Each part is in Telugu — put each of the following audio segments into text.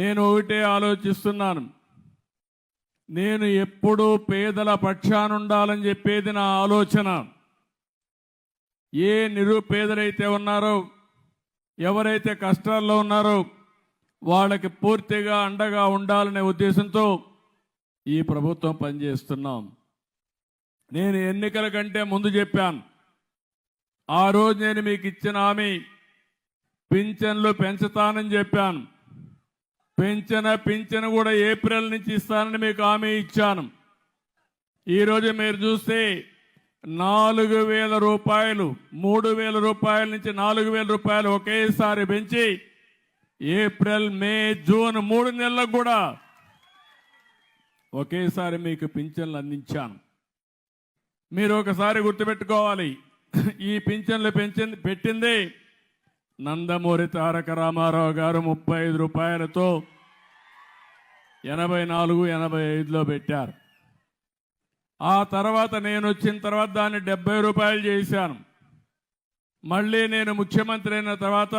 నేను ఒకటే ఆలోచిస్తున్నాను. నేను ఎప్పుడూ పేదల పక్షానుండాలని చెప్పేది నా ఆలోచన. ఏ నిరుపేదలైతే ఉన్నారో ఎవరైతే కష్టాల్లో ఉన్నారో వాళ్ళకి పూర్తిగా అండగా ఉండాలనే ఉద్దేశంతో ఈ ప్రభుత్వం పనిచేస్తున్నాం. నేను ఎన్నికల కంటే ముందు చెప్పాను. ఆ రోజు నేను మీకు ఇచ్చిన హామీ పింఛన్లు పెంచుతానని చెప్పాను. పెంచిన పింఛను కూడా ఏప్రిల్ నుంచి ఇస్తానని మీకు హామీ ఇచ్చాను. ఈరోజు మీరు చూస్తే నాలుగు వేల రూపాయలు మూడు వేల రూపాయల నుంచి నాలుగు వేల రూపాయలు ఒకేసారి పెంచి ఏప్రిల్ మే జూన్ మూడు నెలలకు కూడా ఒకేసారి మీకు పింఛన్లు అందించాను. మీరు ఒకసారి గుర్తుపెట్టుకోవాలి. ఈ పింఛన్లు పెంచింది పెట్టింది నందమూరి తారక రామారావు గారు ముప్పై ఐదు రూపాయలతో ఎనభై నాలుగు ఎనభై ఐదులో పెట్టారు. ఆ తర్వాత నేను వచ్చిన తర్వాత దాన్ని డెబ్బై రూపాయలు చేశాను. మళ్ళీ నేను ముఖ్యమంత్రి అయిన తర్వాత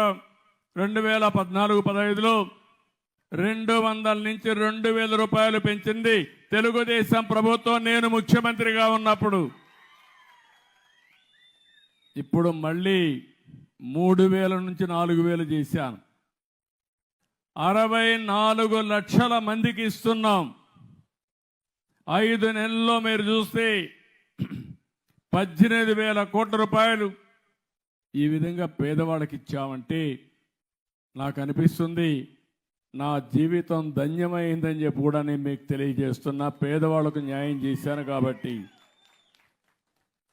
రెండు వేల పద్నాలుగు పదహైదులో రెండు వందల నుంచి రెండు వేల రూపాయలు పెంచింది తెలుగుదేశం ప్రభుత్వం. నేను ముఖ్యమంత్రిగా ఉన్నప్పుడు ఇప్పుడు మళ్ళీ మూడు వేల నుంచి నాలుగు వేలు చేశాను. అరవై నాలుగు లక్షల మందికి ఇస్తున్నాం. ఐదు నెలల్లో మీరు చూస్తే పద్దెనిమిది వేల కోట్ల రూపాయలు ఈ విధంగా పేదవాళ్ళకి ఇచ్చామంటే నాకు అనిపిస్తుంది నా జీవితం ధన్యమైందని చెప్పి కూడా నేను మీకు తెలియజేస్తున్నా. పేదవాళ్ళకు న్యాయం చేశాను కాబట్టి.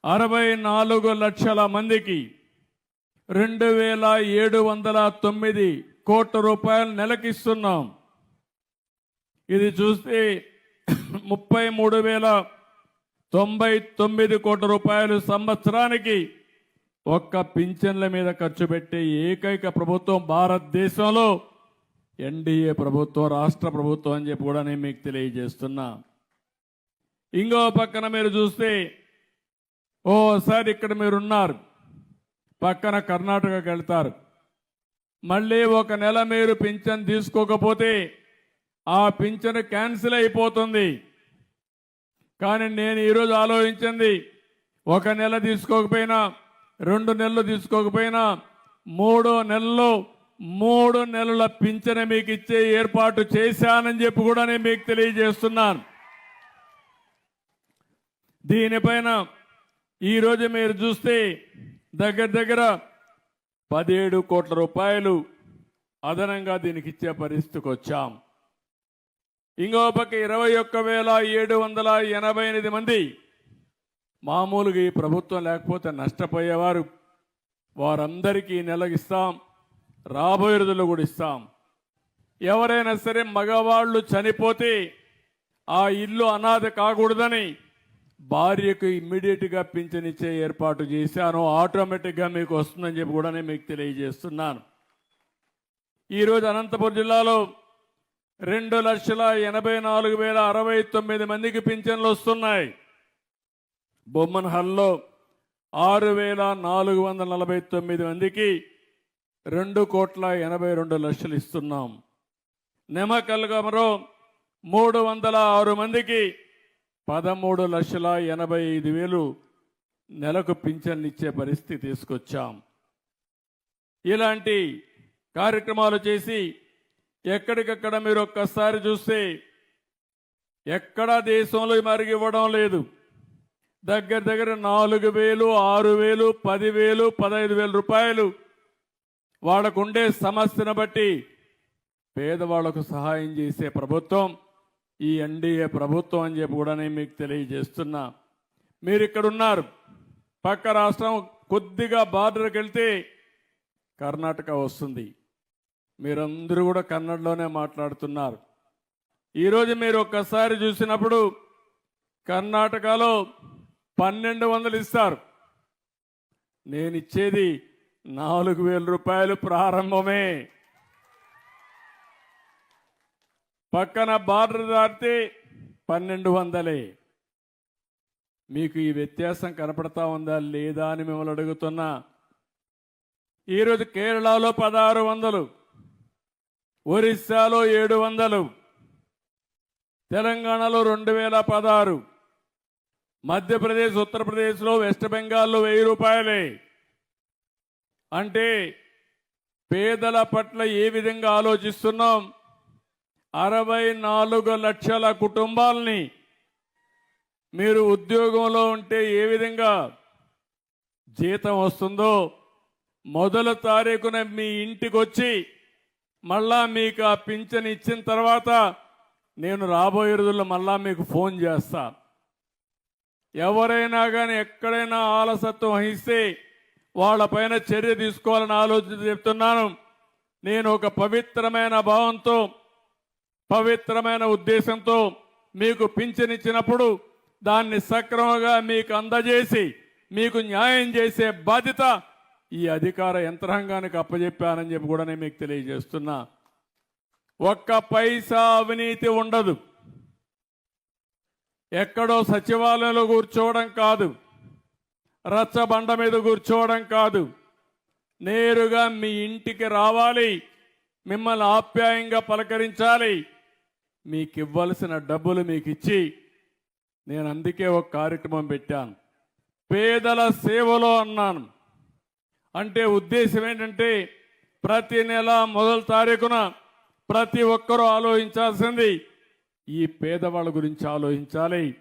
అరవై నాలుగు లక్షల మందికి రెండు వేల ఏడు వందల తొమ్మిది కోట్ల రూపాయలు నెలకిస్తున్నాం. ఇది చూస్తే ముప్పై మూడు వేల తొంభై తొమ్మిది కోట్ల రూపాయలు సంవత్సరానికి ఒక్క పింఛన్ల మీద ఖర్చు పెట్టే ఏకైక ప్రభుత్వం భారతదేశంలో ఎన్డీఏ ప్రభుత్వం రాష్ట్ర ప్రభుత్వం అని చెప్పి కూడా నేను మీకు తెలియజేస్తున్నా. ఇంకో పక్కన మీరు చూస్తే ఓసారి ఇక్కడ మీరున్నారు. పక్కన కర్ణాటకకి వెళ్తారు. మళ్ళీ ఒక నెల మీరు పింఛన్ తీసుకోకపోతే ఆ పింఛన్ క్యాన్సిల్ అయిపోతుంది. కానీ నేను ఈరోజు ఆలోచించింది ఒక నెల తీసుకోకపోయినా రెండు నెలలు తీసుకోకపోయినా మూడో నెలలో మూడు నెలల పింఛన మీకు ఇచ్చే ఏర్పాటు చేశానని చెప్పి కూడా నేను మీకు తెలియజేస్తున్నాను. దీనిపైన ఈరోజు మీరు చూస్తే దగ్గర దగ్గర పదిహేడు కోట్ల రూపాయలు అదనంగా దీనికి ఇచ్చే పరిస్థితికి వచ్చాం. ఇంకో పక్క ఇరవై ఒక్క వేల ఏడు వందల ఎనభై ఎనిమిది మంది మామూలుగా ఈ ప్రభుత్వం లేకపోతే నష్టపోయేవారు. వారందరికీ నెలగిస్తాం రాబోయే రోజుల్లో కూడా ఇస్తాం. ఎవరైనా సరే మగవాళ్ళు చనిపోతే ఆ ఇల్లు అనాథ కాకూడదని భార్యకు ఇమ్మీడియట్గా పింఛనిచ్చే ఏర్పాటు చేశాను. ఆటోమేటిక్గా మీకు వస్తుందని చెప్పి కూడా నేను మీకు తెలియజేస్తున్నాను. ఈరోజు అనంతపురం జిల్లాలో రెండు లక్షల ఎనభై నాలుగు వేల అరవై తొమ్మిది మందికి పింఛన్లు వస్తున్నాయి. బొమ్మన్ హల్లో ఆరు వేల నాలుగు వందల నలభై తొమ్మిది మందికి రెండు కోట్ల ఎనభై రెండు లక్షలు ఇస్తున్నాం. నెమకల్గమలో మూడు వందల ఆరు మందికి పదమూడు లక్షల ఎనభై ఐదు వేలు నెలకు పింఛన్లు ఇచ్చే పరిస్థితి తీసుకొచ్చాం. ఇలాంటి కార్యక్రమాలు చేసి ఎక్కడికక్కడ మీరు ఒక్కసారి చూస్తే ఎక్కడా దేశంలో మరిగి ఇవ్వడం లేదు. దగ్గర దగ్గర నాలుగు వేలు ఆరు వేలు పదివేలు పదహైదు వేల రూపాయలు వాళ్ళకుండే సమస్యను బట్టి పేదవాళ్ళకు సహాయం చేసే ప్రభుత్వం ఈ ఎన్డీఏ ప్రభుత్వం అని చెప్పి కూడా నేను మీకు తెలియజేస్తున్నా. మీరు ఇక్కడ ఉన్నారు. పక్క రాష్ట్రం కొద్దిగా బార్డర్కి వెళ్తే కర్ణాటక వస్తుంది. మీరందరూ కూడా కన్నడలోనే మాట్లాడుతున్నారు. ఈరోజు మీరు ఒక్కసారి చూసినప్పుడు కర్ణాటకలో పన్నెండు వందలు ఇస్తారు. నేను ఇచ్చేది నాలుగు వేల రూపాయలు ప్రారంభమే. పక్కన బార్డర్ దాటితే పన్నెండు వందలే. మీకు ఈ వ్యత్యాసం కనపడతా ఉందా లేదా అని మిమ్మల్ని అడుగుతున్నా. ఈరోజు కేరళలో పదహారు వందలు ఒరిస్సాలో ఏడు వందలు తెలంగాణలో రెండు వేల పదహారు మధ్యప్రదేశ్ ఉత్తరప్రదేశ్లో వెస్ట్ బెంగాల్లో వెయ్యి రూపాయలే. అంటే పేదల పట్ల ఏ విధంగా ఆలోచిస్తున్నాం? అరవై నాలుగు లక్షల కుటుంబాలని మీరు ఉద్యోగంలో ఉంటే ఏ విధంగా జీతం వస్తుందో మొదల తారీఖున మీ ఇంటికి వచ్చి మళ్ళా మీకు ఆ పింఛన్ ఇచ్చిన తర్వాత నేను రాబోయే రోజుల్లో మళ్ళా మీకు ఫోన్ చేస్తా. ఎవరైనా కానీ ఎక్కడైనా ఆలసత్వం వహిస్తే వాళ్ళపైన చర్య తీసుకోవాలని ఆలోచన చెప్తున్నాను. నేను ఒక పవిత్రమైన భావంతో పవిత్రమైన ఉద్దేశంతో మీకు పింఛనిచ్చినప్పుడు దాన్ని సక్రమంగా మీకు అందజేసి మీకు న్యాయం చేసే బాధ్యత ఈ అధికార యంత్రాంగానికి అప్పజెప్పానని చెప్పి కూడా నేను మీకు తెలియజేస్తున్నా. ఒక్క పైసా అవినీతి ఉండదు. ఎక్కడో సచివాలయంలో కూర్చోవడం కాదు. రచ్చబండ మీద కూర్చోవడం కాదు. నేరుగా మీ ఇంటికి రావాలి. మిమ్మల్ని ఆప్యాయంగా పలకరించాలి. మీకు ఇవ్వాల్సిన డబ్బులు మీకు ఇచ్చి నేను అందుకే ఒక కార్యక్రమం పెట్టాను. పేదల సేవలో అన్నాను. అంటే ఉద్దేశం ఏంటంటే ప్రతి నెల మొదటి తారీఖున ప్రతి ఒక్కరూ ఆలోచించాల్సింది ఈ పేదవాళ్ళ గురించి ఆలోచించాలి.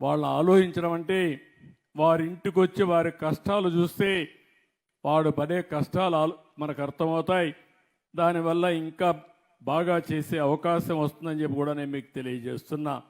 వాళ్ళు ఆలోచించడం అంటే వారి ఇంటికి వచ్చి వారి కష్టాలు చూస్తే వాడు పడే కష్టాలు మనకు అర్థమవుతాయి. దానివల్ల ఇంకా బాగా చేసే అవకాశం వస్తుందని చెప్పి కూడా నేను మీకు తెలియజేస్తున్నా.